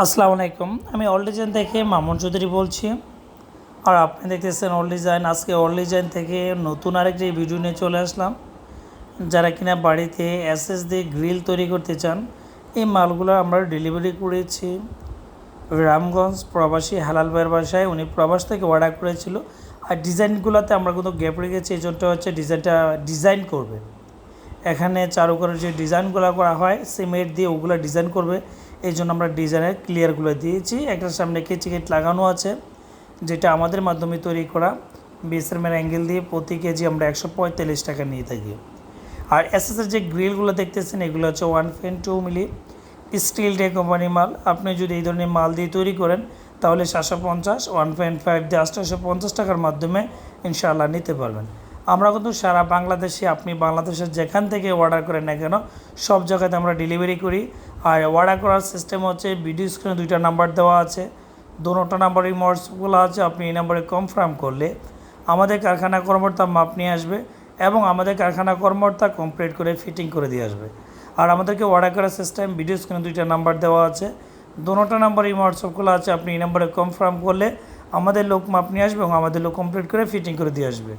আসসালামু আলাইকুম। আমি অল ডিজাইন থেকে মামুন চৌধুরী বলছি। আর আপনি দেখতেছেন অল ডিজাইন আজকে অল ডিজাইন থেকে নতুন আরেকটি ভিডিও নিয়ে চলে আসলাম। যারা কিনা বাড়িতে এসএস দিয়ে গ্রিল তৈরি করতে চান, এই মালগুলো আমরা ডেলিভারি করেছি। রামগঞ্জ প্রবাসী হালাল ভাইয়ের বাসায়। উনি প্রবাস থেকে অর্ডার করেছিল। আর ডিজাইনগুলোতে আমরা কিন্তু গ্যাপ রেখেছি। এই জন্য হচ্ছে ডিজাইনটা ডিজাইন করবে। এখানে চারুকরের যে ডিজাইনগুলো করা হয় সিমেন্ট দিয়ে ওগুলো ডিজাইন করবে। এই জন্য আমরা ডিজাইনের ক্লিয়ারগুলো দিয়েছি। একটার সামনে কেচি কেট লাগানো আছে, যেটা আমাদের মাধ্যমে তৈরি করা। বিএসএমের অ্যাঙ্গেল দিয়ে প্রতি কেজি আমরা একশো পঁয়তাল্লিশ টাকা নিয়ে থাকি। আর এসএসের যে গ্রিলগুলো দেখতেছেন, এগুলো হচ্ছে one point two milli steel day company মাল। আপনি যদি এই ধরনের মাল দিয়ে তৈরি করেন, তাহলে সাতশো পঞ্চাশ ওয়ান পয়েন্ট ফাইভ দিয়ে আটশোশো পঞ্চাশ টাকার মাধ্যমে ইনশাআল্লাহ নিতে পারবেন। আমরা কিন্তু সারা বাংলাদেশে, আপনি বাংলাদেশের যেখান থেকে অর্ডার করেন না কেন, সব জায়গাতে আমরা ডেলিভারি করি। আর অর্ডার করার সিস্টেম হচ্ছে ভিডিও স্ক্রিনে দুইটা নাম্বার দেওয়া আছে। দোনোটা নাম্বারই হোয়াটসঅ্যাপগুলো আছে, আপনি এই নাম্বারে কনফার্ম করলে আমাদের কারখানা কর্মকর্তা মাপ নিয়ে আসবে এবং আমাদের কারখানা কর্মকর্তা কমপ্লিট করে ফিটিং করে দিয়ে আসবে। আর আমাদেরকে অর্ডার করার সিস্টেম ভিডিও স্ক্রিনে দুইটা নাম্বার দেওয়া আছে। দোনোটা নাম্বারই হোয়াটসঅ্যাপগুলো আছে, আপনি এই নাম্বারে কনফার্ম করলে আমাদের লোক মাপ নিয়ে আসবে এবং আমাদের লোক কমপ্লিট করে ফিটিং করে দিয়ে আসবে।